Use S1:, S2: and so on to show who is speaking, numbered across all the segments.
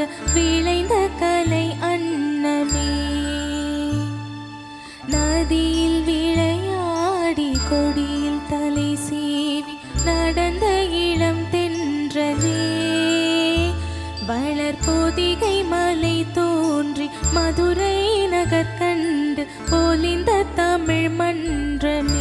S1: விளக்க விளைந்த கலை அண்ணனே நதியில் விளையாடி கொடியில் தலை சீவி நடந்த இளம் தென்றலே. வளர்போதிகை மலை தோன்றி மதுரை நகர் கண்டு போலிந்த தமிழ் மன்றமே.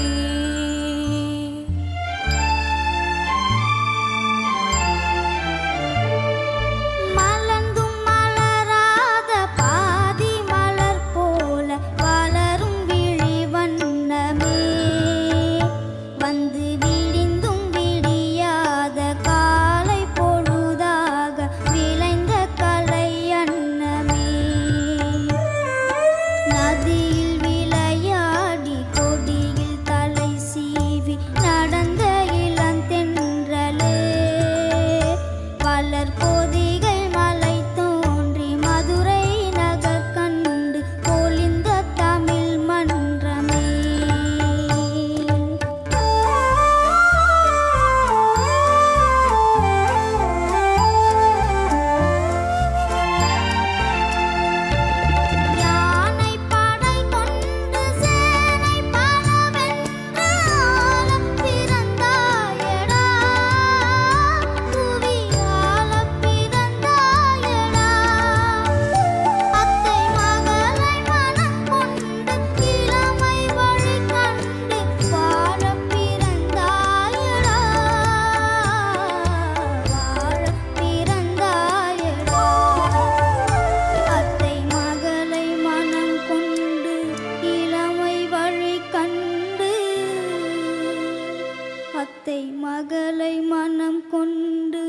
S2: அத்தை மகளை மனம் கொண்டு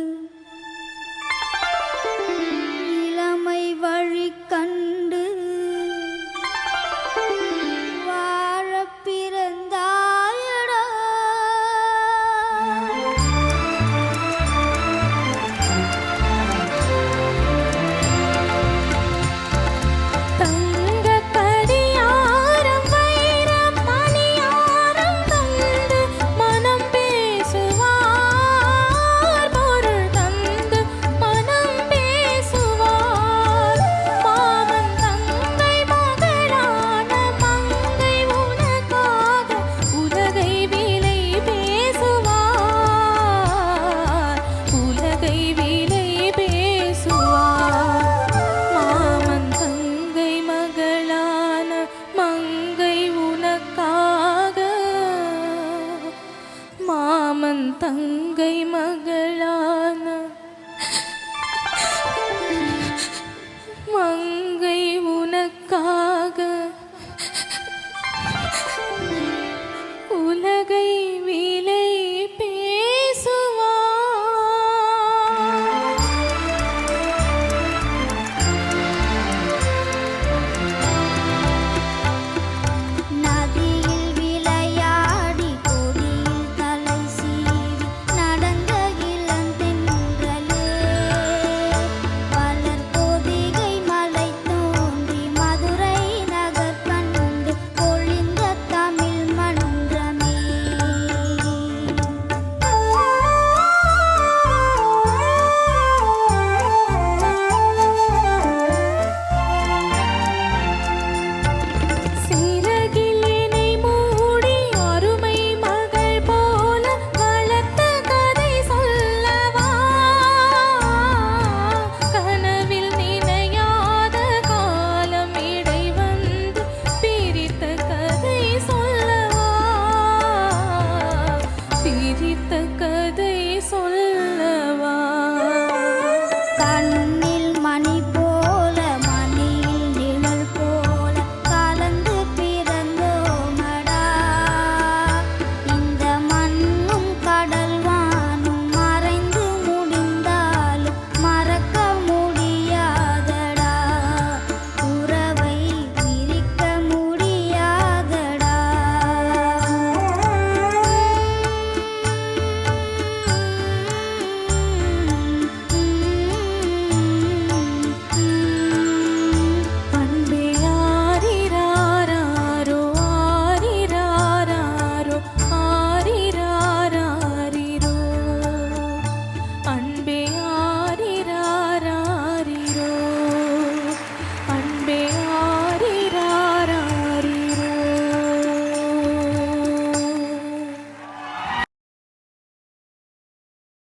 S2: மங்கை மகளான மங்கை உனக்கா ரசித்த கதை சொல்ல